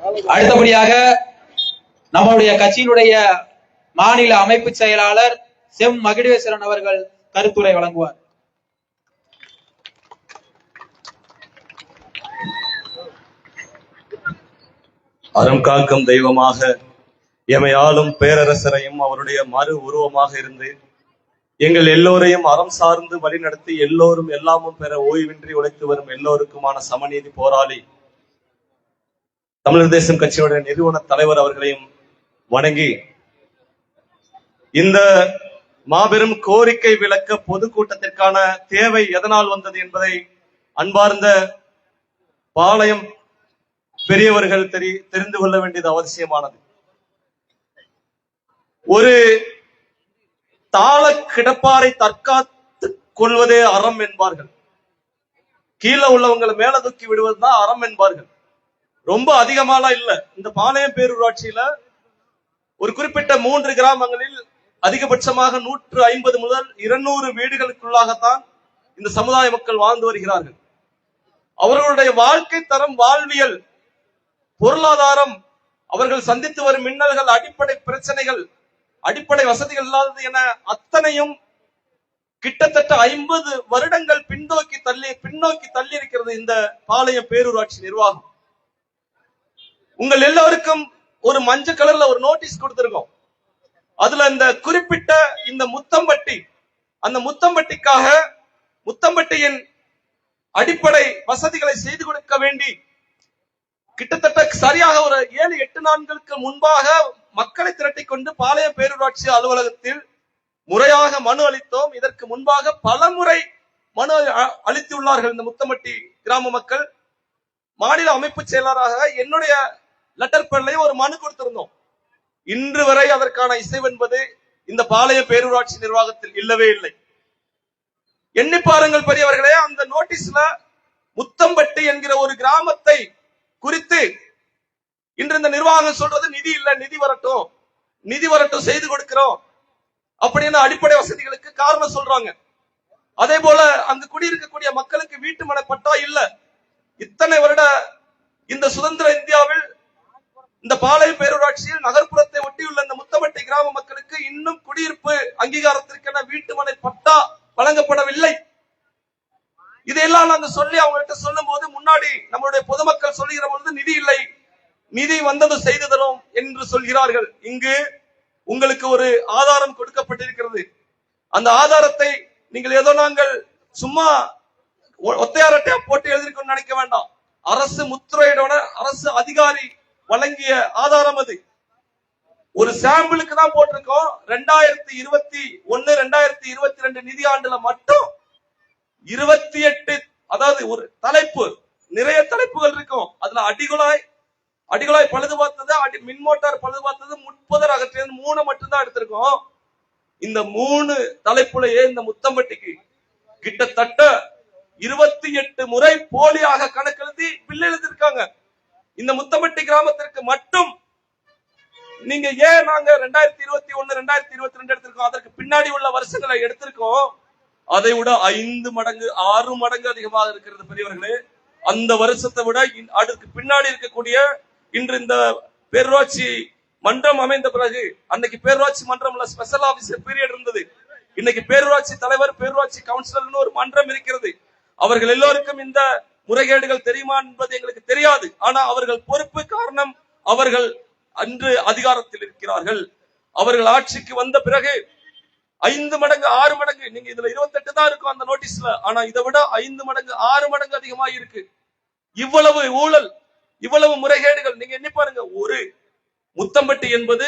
அடுத்தபடியாக நம்மளுடைய கட்சியினுடைய மாநில அமைப்பு செயலாளர் செம் மகிழ்வேஸ்வரன் அவர்கள் கருத்துரை வழங்குவார். அறம் காக்கும் தெய்வமாக எமையாலும் பேரரசரையும் அவருடைய மறு உருவமாக இருந்து எங்கள் எல்லோரையும் அறம் சார்ந்து வழிநடத்தி எல்லோரும் எல்லாமும் பெற ஓய்வின்றி உழைத்து வரும் எல்லோருக்குமான சமநீதி போராளி தமிழர் தேசம் கட்சியோட நிறுவன தலைவர் அவர்களையும் வணங்கி இந்த மாபெரும் கோரிக்கை விளக்க பொதுக்கூட்டத்திற்கான தேவை எதனால் வந்தது என்பதை அன்பார்ந்த பாளையம் பெரியவர்கள் தெரி தெரிந்து கொள்ள வேண்டியது அவசியமானது. ஒரு தாள கிடப்பாரை தற்காத்துக் கொள்வதே அறம் என்பார்கள். கீழே உள்ளவங்களை மேல தூக்கி விடுவதுதான் அறம் என்பார்கள். ரொம்ப அதிகமாலாம் இல்ல. இந்த பாளையம் பேரூராட்சியில ஒரு குறிப்பிட்ட மூன்று கிராமங்களில் அதிகபட்சமாக நூற்று ஐம்பது முதல் இருநூறு வீடுகளுக்குள்ளாகத்தான் இந்த சமுதாய மக்கள் வாழ்ந்து வருகிறார்கள். அவர்களுடைய வாழ்க்கை தரம் வாழ்வியல் பொருளாதாரம் அவர்கள் சந்தித்து வரும் மின்னல்கள் அடிப்படை பிரச்சனைகள் அடிப்படை வசதிகள் இல்லாதது என அத்தனையும் கிட்டத்தட்ட ஐம்பது வருடங்கள் பின்னோக்கி தள்ளி பின்னோக்கி தள்ளி இருக்கிறது இந்த பாளையம் பேரூராட்சி நிர்வாகம். உங்கள் எல்லோருக்கும் ஒரு மஞ்சள் கலர்ல ஒரு நோட்டீஸ் கொடுத்திருக்கோம். அதுல இந்த குறிப்பிட்ட இந்த முத்தம்பட்டி அந்த முத்தம்பட்டிக்காக முத்தம்பட்டியின் அடிப்படை வசதிகளை செய்து கொடுக்க வேண்டி கிட்டத்தட்ட சரியாக ஒரு ஏழு எட்டு நாட்களுக்கு முன்பாக மக்களை திரட்டிக் கொண்டு பாளையம் பேரூராட்சி அலுவலகத்தில் முறையாக மனு அளித்தோம். இதற்கு முன்பாக பல முறை மனு அளித்துள்ளார்கள் இந்த முத்தமட்டி கிராம மக்கள். மாநில அமைப்பு செயலராக என்னுடைய லெட்டர் பேர்லயும் ஒரு மனு கொடுத்திருந்தோம். இன்று வரை அதற்கான இசைவென்பது இந்த பாளைய பேரூராட்சி நிர்வாகத்தில் இல்லவே இல்லை. எண்ணி பாருங்கள் பெரியவர்களே அந்த நோட்டீஸ்ல முத்தம்பட்டி என்கிற ஒரு கிராமத்தை குறித்து இன்று இந்த நிர்வாகம் சொல்றது நிதி இல்ல நிதி வரட்டும் நிதி வரட்டும் செய்து கொடுக்கிறோம் அப்படின்னு அடிப்படை வசதிகளுக்கு காரணம் சொல்றாங்க. அதே போல அங்கு குடியிருக்கக்கூடிய மக்களுக்கு வீட்டு மனப்பட்டா பட்டா இல்ல. இத்தனை வருட இந்த சுதந்திர இந்தியாவில் இந்த பாளைய பேரூராட்சியில் நகர்ப்புறத்தை ஒட்டியுள்ள இந்த முத்தமட்டி கிராம மக்களுக்கு இன்னும் குடியிருப்பு அங்கீகாரத்திற்கென வீட்டுமனை பட்டா வழங்கப்படவில்லை. இதையெல்லாம் நாங்க சொல்லி அவங்கள்ட்ட சொல்லும் போது முன்னாடி நம்மளுடைய பொதுமக்கள் சொல்லுகிற பொழுது நிதி இல்லை நிதி வந்தது செய்து தரும் என்று சொல்கிறார்கள். இங்கு உங்களுக்கு ஒரு ஆதாரம் கொடுக்கப்பட்டிருக்கிறது. அந்த ஆதாரத்தை நீங்கள் ஏதோ நாங்கள் சும்மா ஒத்தையாரட்டையா போட்டு எழுதிருக்கோம் நினைக்க வேண்டாம். அரசு முத்திரையிடோட அரசு அதிகாரி வழங்கிய ஆதாரம் அது. ஒரு சாம்பிளுக்கு தான் போட்டிருக்கோம். ரெண்டாயிரத்தி இருபத்தி ஒன்னு ரெண்டாயிரத்தி இருபத்தி ரெண்டு நிதி ஆண்டுல மட்டும் இருபத்தி எட்டு அதாவது ஒரு தலைப்பு நிறைய தலைப்புகள் இருக்கும். அதுல அடிகுழாய் அடிகுழாய் பழுது பார்த்தது அடி மின் மோட்டார் பழுது பார்த்தது முப்பதர் அகற்றியது மூணு மட்டும்தான் எடுத்திருக்கோம். இந்த மூணு தலைப்புலயே இந்த முத்தம்பட்டிக்கு கிட்டத்தட்ட இருபத்தி எட்டு முறை போலியாக கணக்கெழுதி பில் எழுதியிருக்காங்க. இந்த முத்தம்பட்டி கிராமத்திற்கு மட்டும் நீங்க ஏன் நாங்க ரெண்டாயிரத்தி இருபத்தி ஒண்ணு ரெண்டாயிரத்தி இருபத்தி ரெண்டு எடுத்திருக்கோம்? அதற்கு பின்னாடி உள்ள வருஷங்களை எடுத்திருக்கோம். அதை விட ஐந்து மடங்கு ஆறு மடங்கு அதிகமாக இருக்கிறது பெரியவர்களே. அந்த வருஷத்தை விட அதுக்கு பின்னாடி இருக்கக்கூடிய இன்று இந்த பேரூராட்சி மன்றம் அமைந்த பிறகு அன்னைக்கு பேரூராட்சி மன்றம்ல ஸ்பெஷல் ஆபீசர் பீரியட் இருந்தது. இன்னைக்கு பேரூராட்சி தலைவர் பேரூராட்சி கவுன்சிலர்னு ஒரு மன்றம் இருக்கிறது. அவர்கள் எல்லோருக்கும் இந்த முறைகேடுகள் தெரியுமா என்பது எங்களுக்கு தெரியாது. ஆனா அவர்கள் பொறுப்பு காரணம் அவர்கள் அன்று அதிகாரத்தில் இருக்கிறார்கள். அவர்கள் ஆட்சிக்கு வந்த பிறகு ஐந்து மடங்கு ஆறு மடங்கு நீங்க இதுல 28 தான் இருக்கும் அந்த நோட்டீஸ்ல. ஆனா இதை விட ஐந்து மடங்கு ஆறு மடங்கு அதிகமாக இருக்கு. இவ்வளவு ஊழல் இவ்வளவு முறைகேடுகள் நீங்க எண்ணி பாருங்க. ஒரு முத்தம்பட்டி என்பது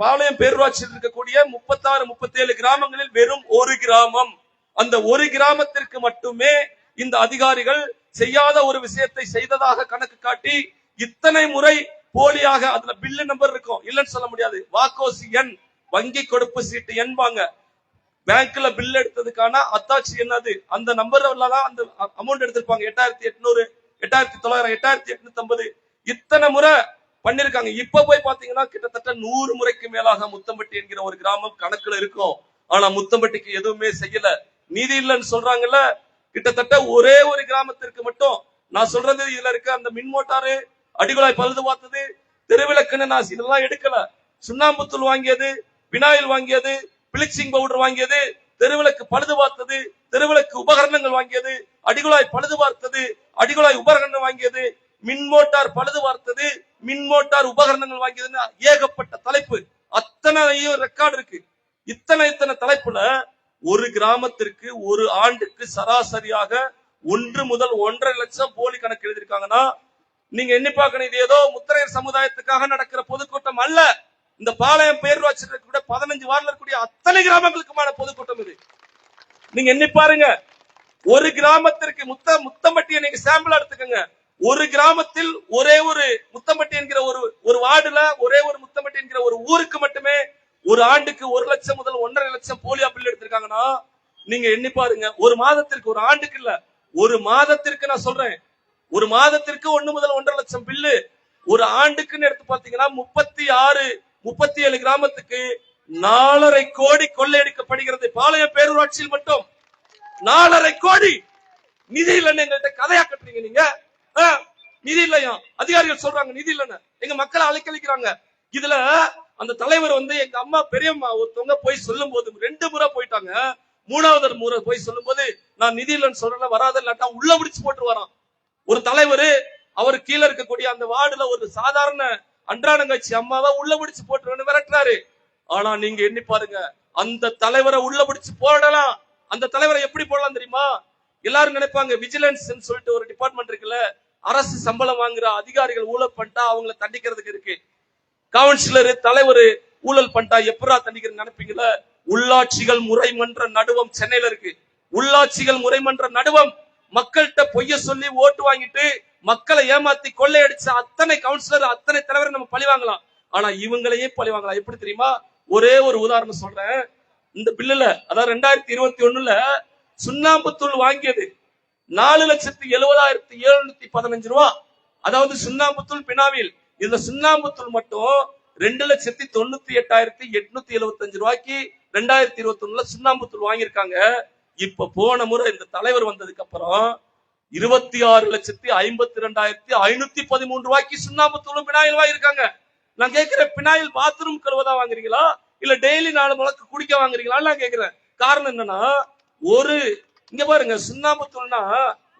பாளையம் பேரூராட்சியில் இருக்கக்கூடிய முப்பத்தாறு முப்பத்தேழு கிராமங்களில் வெறும் ஒரு கிராமம். அந்த ஒரு கிராமத்திற்கு மட்டுமே இந்த அதிகாரிகள் செய்யாத ஒரு விஷயத்தை செய்ததாக கணக்கு காட்டி இத்தனை முறை போலியாக அதுல பில்லு நம்பர் இருக்கும். இல்லைன்னு சொல்ல முடியாது. வாக்கோசி எண் வங்கி கொடுப்பு சீட்டு எண்பாங்க. பேங்க்ல பில் எடுத்ததுக்கான அத்தாட்சி என்னது? அந்த நம்பர்ல தான் அந்த அமௌண்ட் எடுத்திருப்பாங்க. எட்டாயிரத்தி எட்நூறு எட்டாயிரத்தி தொள்ளாயிரம் எட்டாயிரத்தி எட்நூத்தி ஐம்பது இத்தனை முறை பண்ணிருக்காங்க. இப்ப போய் பாத்தீங்கன்னா கிட்டத்தட்ட நூறு முறைக்கு மேலாக முத்தம்பட்டி என்கிற ஒரு கிராமம் கணக்குல இருக்கும். ஆனா முத்தம்பட்டிக்கு எதுவுமே செய்யல. நீதி இல்லைன்னு சொல்றாங்கல்ல. கிட்டத்தட்ட ஒரே ஒரு கிராமத்திற்கு மட்டும் நான் சொல்றது இதுல இருக்க அந்த மின் மோட்டாரு அடிகுழாய் பழுது பார்த்தது தெருவிளக்குன்னு நான் இதெல்லாம் எடுக்கல. சுண்ணாம்புத்தூள் வாங்கியது வினாயில் வாங்கியது பிளிச்சிங் பவுடர் வாங்கியது தெருவிளக்கு பழுது பார்த்தது தெருவிளக்கு உபகரணங்கள் வாங்கியது அடிகுழாய் பழுது பார்த்தது அடிகுழாய் உபகரணம் வாங்கியது மின் மோட்டார் பழுது பார்த்தது மின் மோட்டார் உபகரணங்கள் வாங்கியதுன்னு ஏகப்பட்ட தலைப்பு. அத்தனையும் ரெக்கார்டு இருக்கு. இத்தனை இத்தனை தலைப்புல ஒரு கிராமத்திற்கு ஒரு ஆண்டுக்கு சராசரியாக ஒன்று முதல் ஒன்றரை லட்சம் போலி கணக்கு எழுதியிருக்காங்கன்னா நீங்க எண்ணி பார்க்கணும் இது ஏதோ முத்திரையர் சமுதாயத்துக்காக நடக்கிற பொதுக்கூட்டம் அல்ல. இந்த பாளையம் பேரூராட்சி கூட பதினஞ்சு வார்டில் இருக்கக்கூடிய அத்தனை கிராமங்களுக்குமான பொதுக்கூட்டம் இது. நீங்க எண்ணி பாருங்க. ஒரு கிராமத்திற்கு முத்த முத்தம்பட்டியை நீங்க சாம்பிள் எடுத்துக்கோங்க. ஒரு கிராமத்தில் ஒரே ஒரு முத்தம்பட்டி என்கிற ஒரு ஒரு வார்டுல ஒரே ஒரு முத்தம்பட்டி என்கிற ஒரு ஊருக்கு மட்டுமே ஒரு ஆண்டுக்கு ஒரு லட்சம் முதல் ஒன்றரை லட்சம் போலியோ பில் எடுத்திருக்காங்கன்னா நீங்க எண்ணி பாருங்க. ஒரு மாதத்திற்கு ஒரு ஆண்டுக்கு இல்ல. ஒரு மாதத்திற்கு நான் சொல்றேன். ஒரு மாதத்திற்கு ஒண்ணு முதல் ஒன்றரை லட்சம் பில்லு. ஒரு ஆண்டுக்குன்னு எடுத்து பாத்தீங்கன்னா முப்பத்தி ஆறு முப்பத்தி ஏழு கிராமத்துக்கு நாலரை கோடி கொள்ளையடிக்கப்படுகிறது. பாளையம் பேரூராட்சியில் மட்டும். நாலரை கோடி! நிதி இல்லைன்னு எங்கள்கிட்ட கதையா கட்டுறீங்க நீங்க? நிதி இல்லையா? அதிகாரிகள் சொல்றாங்க நிதி இல்லைன்னு. எங்க மக்களை அலைக்கழிக்கிறாங்க. இதுல அந்த தலைவர் வந்து எங்க அம்மா பெரியம்மா ஒருத்தவங்க போய் சொல்லும் போது ரெண்டு முறை போயிட்டாங்க. மூணாவது முறை போய் சொல்லும் போது நான் நிதி இல்லைன்னு சொல்றேன் வராத இல்லாட்டா உள்ள முடிச்சு போட்டு வரான் ஒரு தலைவர் அவர் கீழே இருக்கக்கூடிய அந்த வார்டுல ஒரு சாதாரண அன்றாடங்காட்சி அம்மாவை உள்ள பிடிச்சு போட்டுருவேன்னு விரட்டுறாரு. ஆனா நீங்க எண்ணி பாருங்க அந்த தலைவரை உள்ள பிடிச்சு போடலாம். அந்த தலைவரை எப்படி போடலாம் தெரியுமா? எல்லாரும் நினைப்பாங்க விஜிலன்ஸ் சொல்லிட்டு ஒரு டிபார்ட்மெண்ட் இருக்குல்ல அரசு சம்பளம் வாங்குற அதிகாரிகள் ஊழல் பண்ணிட்டா அவங்கள தண்டிக்கிறதுக்கு இருக்கு. கவுன்சிலர் தலைவர் ஊழல் பண்ணிட்டா எப்பரா தண்டிக்கிற நினைப்பீங்களா? உள்ளாட்சிகள் முறைமன்ற நடுவம் சென்னையில இருக்கு. உள்ளாட்சிகள் முறைமன்ற நடுவம். மக்கள்கிட்ட பொய்ய சொல்லி ஓட்டு வாங்கிட்டு மக்களை ஏமாத்தி கொள்ளையடிச்ச அத்தனை கவுன்சிலர் அத்தனை தலைவர் நம்ம பழி வாங்கலாம். ஆனா இவங்களையே பழி வாங்கலாம். எப்படி தெரியுமா? ஒரே ஒரு உதாரணம் சொல்றேன். இந்த பில்லுல அதாவது ரெண்டாயிரத்தி இருபத்தி ஒண்ணுல சுண்ணாம்புத்தூள் வாங்கியது நாலு லட்சத்தி எழுபதாயிரத்தி எழுநூத்தி பதினஞ்சு ரூபா. அதாவது சுண்ணாம்புத்தூள் பினாவில். இதுல சுண்ணாம்புத்தூள் மட்டும் ரெண்டு லட்சத்தி தொண்ணூத்தி எட்டாயிரத்தி எட்நூத்தி எழுபத்தஞ்சு ரூபாய்க்கு ரெண்டாயிரத்தி இருபத்தி ஒண்ணுல சுண்ணாம்புத்தூள் வாங்கியிருக்காங்க. இப்ப போன முறை இந்த தலைவர் வந்ததுக்கு அப்புறம் இருபத்தி ஆறு லட்சத்தி ஐம்பத்தி ரெண்டாயிரத்தி ஐநூத்தி பதிமூணு ரூபாய்க்கு சுண்ணாம்புத்தூளும் பினாயில் வாங்கியிருக்காங்க. நான் கேட்கிறேன் பினாயில் பாத்ரூம் கழுவதா வாங்குறீங்களா? இல்ல டெய்லி நாலு முழக்கு குடிக்க வாங்குறீங்களான்னு நான் கேட்கிறேன். காரணம் என்னன்னா ஒரு இங்க பாருங்க சுண்ணாம்புத்தூள்னா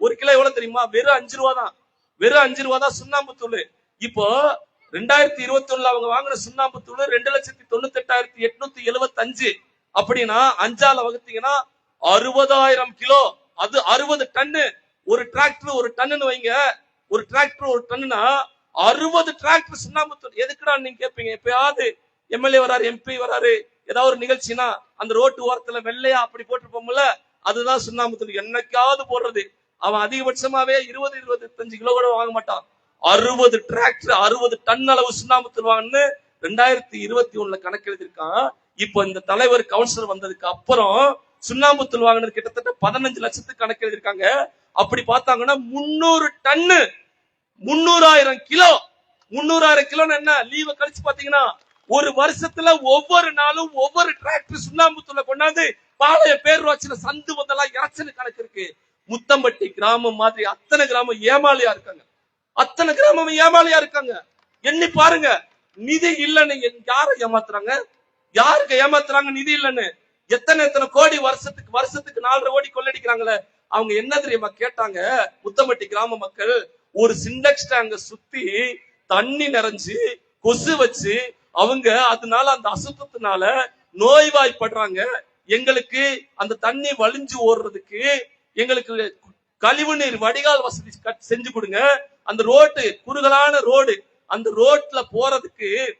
ஒரு கிலோ எவ்வளவு தெரியுமா? வெறும் அஞ்சு ரூபா தான் வெறும் அஞ்சு ரூபா தான் சுண்ணாம்புத்தூள். இப்போ ரெண்டாயிரத்தி இருபத்தி ஒண்ணுல அவங்க வாங்கின சுண்ணாம்புத்தூள் ரெண்டு லட்சத்தி தொண்ணூத்தி எட்டாயிரத்தி எட்நூத்தி எழுபத்தி அஞ்சு அப்படின்னா அஞ்சால வகுத்தீங்கன்னா அறுபதாயிரம் கிலோ. அது அறுபது டன்னு. ஒரு டிராக்டர் ஒரு டன்னு வைங்க. ஒரு டிராக்டர் ஒரு டன்னுனா அறுபது டிராக்டர் சுண்ணாம்புத்தூள். எதுக்குடா நீங்க கேட்பீங்க எப்பயாவது எம்எல்ஏ வராரு எம்பி வராரு ஏதாவது ஒரு நிகழ்ச்சினா அந்த ரோட்டு ஓரத்துல வெள்ளையா அப்படி போட்டிருப்போம்ல அதுதான் சுண்ணாம்புத்தூள். என்னைக்காவது போடுறது. அவன் அதிகபட்சமாவே இருபது இருபத்தஞ்சு கிலோ கூட வாங்க மாட்டான். அறுபது டிராக்டர் அறுபது டன் அளவு சுண்ணாம்புத்தூள் தருவாங்கன்னு ரெண்டாயிரத்தி இருபத்தி ஒண்ணுல கணக்கு எழுதியிருக்கான். இப்போ இந்த தலைவர் கவுன்சிலர் வந்ததுக்கு அப்புறம் சுண்ணாம்புத்தூள் வாங்கினது கிட்டத்தட்ட பதினஞ்சு லட்சத்துக்கு கணக்கு எழுதியிருக்காங்க. அப்படி பார்த்தாங்கன்னா முன்னூறு டன்னு முன்னூறாயிரம் கிலோ. முன்னூறாயிரம் கிலோன்னு என்ன? லீவை கழிச்சு பாத்தீங்கன்னா ஒரு வருஷத்துல ஒவ்வொரு நாளும் ஒவ்வொரு டிராக்டர் சுண்ணாம்புத்தூள கொண்டாந்து பாளைய பேரூராட்சியில சந்து வந்தெல்லாம் இறைச்சல் கணக்கு இருக்கு. முத்தம்பட்டி கிராமம் மாதிரி அத்தனை கிராமம் ஏமாலியா இருக்காங்க. அத்தனை கிராமம் ஏமாளியா இருக்காங்க. எண்ணி பாருங்க நிதி இல்லைன்னு யாரை ஏமாத்துறாங்க? யாருக்கு ஏமாத்துறாங்க நிதி இல்லைன்னு? எத்தனை எத்தனை கோடி வருஷத்துக்கு வருஷத்துக்கு நாலரை கோடி கொள்ளடிக்கிறாங்களே? அவங்க என்ன தெரியுமா கேட்டாங்க? முத்தம்பட்டி கிராம மக்கள் ஒரு சிண்டக்ஸ் டேங்க சுத்தி தண்ணி நிறைஞ்சு கொசு வச்சு அவங்க அதனால அந்த அசுத்தத்தினால நோய்வாய்ப்படுறாங்க. எங்களுக்கு அந்த தண்ணி வழிஞ்சு ஓடுறதுக்கு எங்களுக்கு கழிவு நீர் வடிகால் வசதி கட்- செஞ்சு கொடுங்க. அந்த ரோட்டு குறுகலான ரோடு அந்த ரோட்ல போறதுக்கு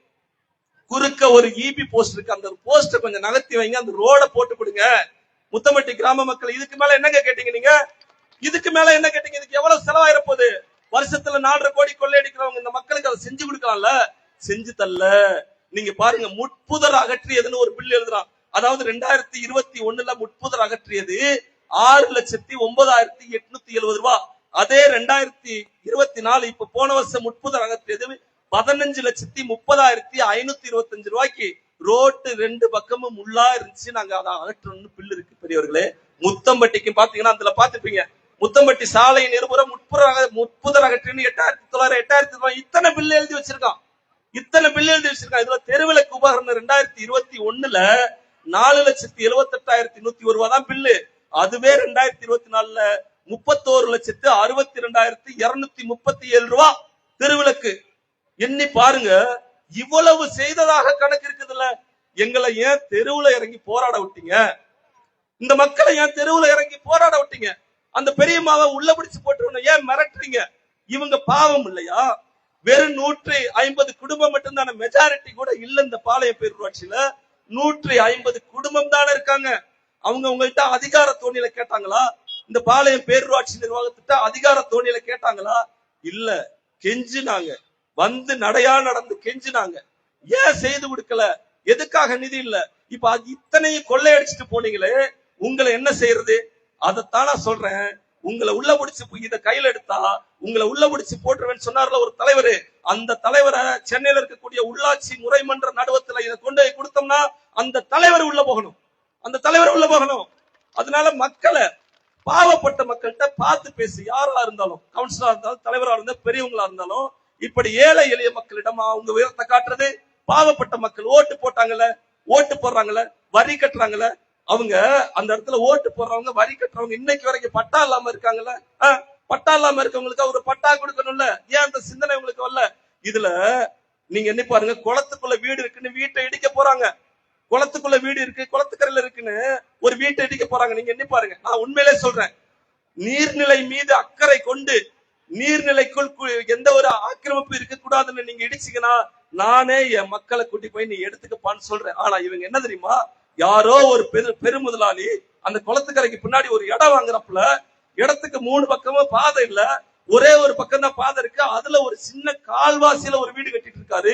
குறுக்க ஒரு இபி போஸ்ட் இருக்கு. அந்த போஸ்ட கொஞ்சம் நகர்த்தி வைங்க. அந்த ரோட போட்டு கொடுங்க. முத்தமட்டி கிராம மக்கள் இதுக்கு மேல என்னங்க கேட்டீங்க நீங்க? இதுக்கு மேல என்ன கேட்டீங்க? இதுக்கு எவ்வளவு செலவாயிர போகுது? வருஷத்துல நாலரை கோடி கொள்ளையடிக்கிறவங்க இந்த மக்களுக்கு அதை செஞ்சு கொடுக்கலாம்ல? செஞ்சு தரல. நீங்க பாருங்க முட்புதர் அகற்றியதுன்னு ஒரு பில் எழுதுறான். அதாவது ரெண்டாயிரத்தி இருபத்தி ஒண்ணுல முட்புதர் அகற்றியது ஆறு லட்சத்தி ஒன்பதாயிரத்தி எட்நூத்தி எழுபது ரூபாய் அதே ரெண்டாயிரத்தி இருபத்தி நாலு இப்ப போன வருஷம் முட்புதர் அகற்றியது பதினஞ்சு லட்சத்தி முப்பதாயிரத்தி ஐநூத்தி இருபத்தஞ்சு ரூபாய்க்கு ரோட்டு ரெண்டு பக்கமும் முள்ளா இருந்துச்சு. நாங்க அதை அகற்றணும்னு பில் இருக்கு பெரியவர்களே. முத்தம்பட்டிக்கு பாத்தீங்கன்னா அதுல பாத்துப்பீங்க. முத்தம்பட்டி சாலை இருபுறம் முற்புற முற்புதர் அகற்றின்னு எட்டாயிரத்தி தொள்ளாயிரம் எட்டாயிரத்தி தொள்ளாயிரம் இத்தனை பில் எழுதி வச்சிருக்கான். இத்தனை பில் எழுதி வச்சிருக்கான். இதுல தெருவிளக்கு உபகரணம் ரெண்டாயிரத்தி இருபத்தி ஒண்ணுல நாலு லட்சத்தி எழுபத்தி எட்டாயிரத்தி நூத்தி ஒரு ரூபா தான் பில்லு. அதுவே ரெண்டாயிரத்தி இருபத்தி நாலுல முப்பத்தோரு லட்சத்து அறுபத்தி ரெண்டாயிரத்தி இருநூத்தி முப்பத்தி ஏழு ரூபா தெருவிளக்கு. எண்ணி பாருங்க இவ்வளவு செய்ததாக கணக்கு இருக்குதுல்ல. எங்களை ஏன் தெருவுல இறங்கி போராட விட்டீங்க? இந்த மக்களை ஏன் தெருவுல இறங்கி போராட விட்டீங்க? அந்த பெரியம்மாவை உள்ள பிடிச்சு போட்டு ஏன் மிரட்டுறீங்க? இவங்க பாவம் இல்லையா? வெறும் நூற்றி ஐம்பது குடும்பம் மட்டும்தான மெஜாரிட்டி கூட இல்ல இந்த பாளைய பேரூராட்சியில. நூற்றி ஐம்பது குடும்பம் தானே இருக்காங்க. அவங்க உங்கள்கிட்ட அதிகார தோணியில கேட்டாங்களா? இந்த பாளையம் பேரூராட்சி நிர்வாகத்திட்ட அதிகார தோணியில கேட்டாங்களா? இல்ல கெஞ்சினாங்க. வந்து நடையா நடந்து கெஞ்சினாங்க. ஏன் செய்து கொடுக்கல? எதுக்காக நிதி இல்ல? இப்ப அது இத்தனையும் கொள்ளையடிச்சிட்டு போனீங்களே உங்களை என்ன செய்யறது? அதைத்தான் நான் சொல்றேன். உங்களை உள்ள பிடிச்சு இத கையில எடுத்தா உங்களை உள்ள பிடிச்சு போட்டுருவேன்னு சொன்னார்ல ஒரு தலைவர். அந்த தலைவரை சென்னையில இருக்கக்கூடிய உள்ளாட்சி முறைமன்ற நடுவத்துல இதை கொண்டு போய் கொடுத்தோம்னா அந்த தலைவர் உள்ள போகணும். அந்த தலைவர் உள்ள போகணும். அதனால மக்களை பாவப்பட்ட மக்கள்கிட்ட பார்த்து பேசு. யாரா இருந்தாலும் கவுன்சிலரா இருந்தாலும் தலைவரா இருந்தாலும் பெரியவங்களா இருந்தாலும் இப்படி ஏழை எளிய மக்களிடம் அவங்க உயரத்தை காட்டுறது. பாவப்பட்ட மக்கள் ஓட்டு போட்டாங்கல்ல ஓட்டு போடுறாங்கல்ல வரி கட்டுறாங்கல்ல அவங்க அந்த இடத்துல ஓட்டு போடுறவங்க வரி கட்டுறவங்க இன்னைக்கு வரைக்கும் பட்டா இல்லாம இருக்காங்கல்ல பட்டா இல்லாம இருக்கவங்களுக்கு ஒரு பட்டா கொடுக்கணும்ல. ஏன் அந்த சிந்தனை உங்களுக்கு வரல? இதுல நீங்க என்ன பாருங்க குளத்துக்குள்ள வீடு இருக்குன்னு வீட்டை இடிக்க போறாங்க. குளத்துக்குள்ள வீடு இருக்கு குளத்துக்கரையில இருக்குன்னு ஒரு வீட்டை இடிக்க போறாங்க. நீங்க என்ன பாருங்க. நான் உண்மையிலே சொல்றேன். நீர்நிலை மீது அக்கறை கொண்டு நீர்நிலைக்குள் எந்த ஒரு ஆக்கிரமிப்பு இருக்க கூடாதுன்னு நீங்க இடிச்சீங்கன்னா நானே என் மக்களை கூட்டி போய் நீ எடுத்துக்கப்பான்னு சொல்றேன். ஆனா இவங்க என்ன தெரியுமா? யாரோ ஒரு பெரு பெருமுதலாளி அந்த குளத்துக்கரைக்கு பின்னாடி ஒரு இடம் வாங்குறப்பல இடத்துக்கு மூணு பக்கமும் பாதை இல்ல. ஒரே ஒரு பக்கம் தான் பாதை இருக்கு. அதுல ஒரு சின்ன கால்வாசியில ஒரு வீடு கட்டிட்டு இருக்காரு.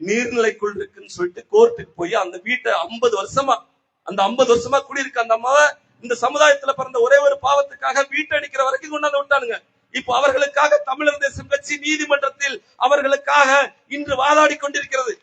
நீர்நிலைக்குள் இருக்குன்னு சொல்லிட்டு கோர்ட்டுக்கு போய் அந்த வீட்டை ஐம்பது வருஷமா அந்த ஐம்பது வருஷமா குடியிருக்க அந்த அம்மாவை இந்த சமுதாயத்துல பிறந்த ஒரே ஒரு பாவத்துக்காக வீட்டை அடிக்கிற வரைக்கும் கொண்டாந்து விட்டானுங்க. இப்ப அவர்களுக்காக தமிழர் தேசம் கட்சி நீதிமன்றத்தில் அவர்களுக்காக இன்று வாதாடி கொண்டிருக்கிறது.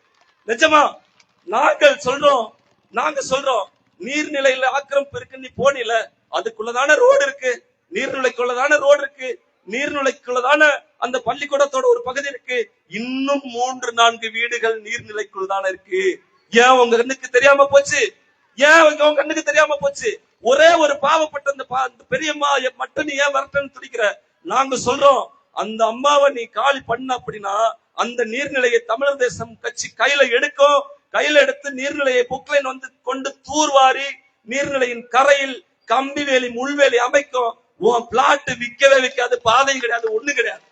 நிஜமா நாங்கள் சொல்றோம் நாங்க சொல்றோம் நீர்நிலையில ஆக்கிரமிப்பு இருக்கு நீ போனில அதுக்குள்ளதான ரோடு இருக்கு. நீர்நிலைக்குள்ளதான ரோடு இருக்கு. நீர்நிலைக்குள்ளதான அந்த பள்ளிக்கூடத்தோட ஒரு பகுதி இருக்கு. இன்னும் மூன்று நான்கு வீடுகள் நீர்நிலைக்குள் தானே இருக்கு. ஏன் உங்க கண்ணுக்கு தெரியாம போச்சு? ஏன் உங்க கண்ணுக்கு தெரியாம போச்சு? ஒரே ஒரு பாவப்பட்ட அந்த பெரியம்மா மட்டும் நீ ஏன் வரட்டன்னு துடிக்கிற? நாங்க சொல்றோம் அந்த அம்மாவை நீ காலி பண்ண அப்படின்னா அந்த நீர்நிலையை தமிழர் தேசம் கட்சி கையில எடுக்கும். கையில எடுத்து நீர்நிலையை புக்லைன் வந்து கொண்டு தூர்வாரி நீர்நிலையின் கரையில் கம்பி வேலி முள்வேலி அமைக்கும். உன் பிளாட் விக்கவே விற்காது பாதையும் கிடையாது ஒண்ணு கிடையாது.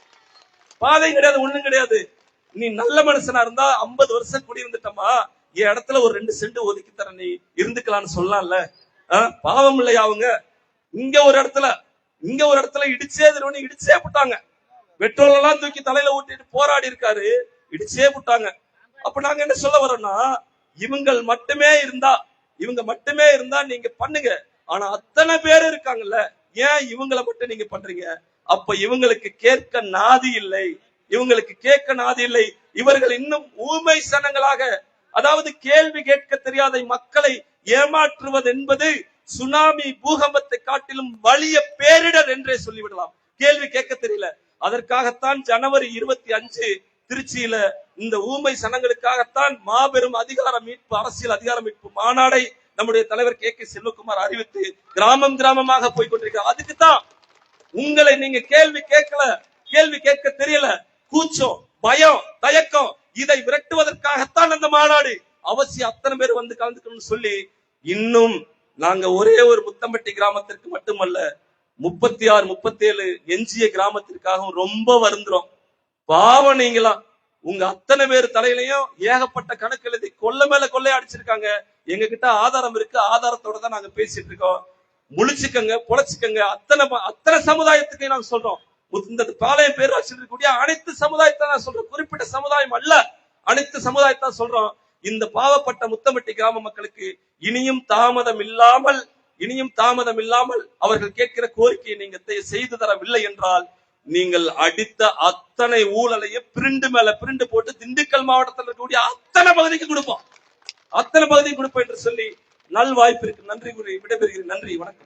பாதையும் கிடையாது ஒண்ணும் கிடையாது. நீ நல்ல மனுஷனா இருந்தா 50 வருஷம் குடியிருந்துட்டமா என் இடத்துல ஒரு ரெண்டு சென்ட் ஒதுக்கி தர நீ இருந்துக்கலாம்னு சொல்லலாம்ல பாவம் இல்லையா அவங்க? இங்க ஒரு இடத்துல இங்க ஒரு இடத்துல இடிச்சே திருவண்ணி இடிச்சே விட்டாங்க பெட்ரோல் எல்லாம் தூக்கி தலையில ஊட்டிட்டு போராடி இருக்காரு இடிச்சே விட்டாங்க அப்ப நாங்க என்ன சொல்ல வரோம்னா இவங்கள் மட்டுமே இருந்தா இவங்க மட்டுமே இருந்தா நீங்க பண்ணுங்க. ஆனா அத்தனை பேர் இருக்காங்கல்ல ஏன் இவங்களை மட்டும் நீங்க பண்றீங்க? அப்ப இவங்களுக்கு கேட்க நாதி இல்லை. இவங்களுக்கு கேட்க நாதி இல்லை. இவர்கள் இன்னும் ஊமை சனங்களாக அதாவது கேள்வி கேட்க தெரியாத மக்களை ஏமாற்றுவது என்பது சுனாமி பூகம்பத்தை காட்டிலும் வலிய பேரிடர் என்றே சொல்லிவிடலாம். கேள்வி கேட்க தெரியல. அதற்காகத்தான் ஜனவரி இருபத்தி அஞ்சு திருச்சியில இந்த ஊமை சனங்களுக்காகத்தான் மாபெரும் அதிகார மீட்பு அரசியல் அதிகார மீட்பு மாநாடை நம்முடைய தலைவர் கே கே செல்வகுமார் அறிவித்து கிராமம் கிராமமாக போய் கொண்டிருக்கிறார். அதுக்கு தான் உங்களை நீங்க கேள்வி கேட்கல கேள்வி கேட்க தெரியல. கூச்சம் பயம் தயக்கம் இதை விரட்டுவதற்காகத்தான் அந்த மாநாடு. அவசியம் அத்தனை பேர் வந்து கலந்துக்கணும்னு சொல்லி இன்னும் நாங்க ஒரே ஒரு முத்தம்பட்டி கிராமத்திற்கு மட்டுமல்ல முப்பத்தி ஆறு முப்பத்தி ஏழு எஞ்சிய கிராமத்திற்காகவும் ரொம்ப வருந்துறோம். பாவம் நீங்களாம். உங்க அத்தனை பேர் தலையிலையும் ஏகப்பட்ட கணக்கு எழுதி கொல்ல மேல கொள்ளை அடிச்சிருக்காங்க. எங்க கிட்ட ஆதாரம் இருக்கு. ஆதாரத்தோட தான் நாங்க பேசிட்டு இருக்கோம். முழிச்சுக்கங்க பொழைச்சுக்கங்க. அத்தனை அத்தனை சமுதாயத்துக்கு நாங்க சொல்றோம். இந்த பாளையம் பேர் வச்சிருக்கக்கூடிய அனைத்து சமுதாயத்தை நான் சொல்றேன். குறிப்பிட்ட சமுதாயம் அல்ல. அனைத்து சமுதாயத்தை சொல்றோம். இந்த பாவப்பட்ட முத்தமட்டி கிராம மக்களுக்கு இனியும் தாமதம் இல்லாமல் இனியும் தாமதம் இல்லாமல் அவர்கள் கேட்கிற கோரிக்கையை நீங்க செய்து தரவில்லை என்றால் நீங்கள் அடித்த அத்தனை ஊழலையும் பிரிண்டு மேல பிரிண்டு போட்டு திண்டுக்கல் மாவட்டத்தில் இருக்கக்கூடிய அத்தனை பகுதிக்கு கொடுப்போம். அத்தனை பகுதிக்கு கொடுப்போம் என்று சொல்லி நல் வாய்ப்பு இருக்கு நன்றி கூறி விடைபெறுகிறேன். நன்றி வணக்கம்.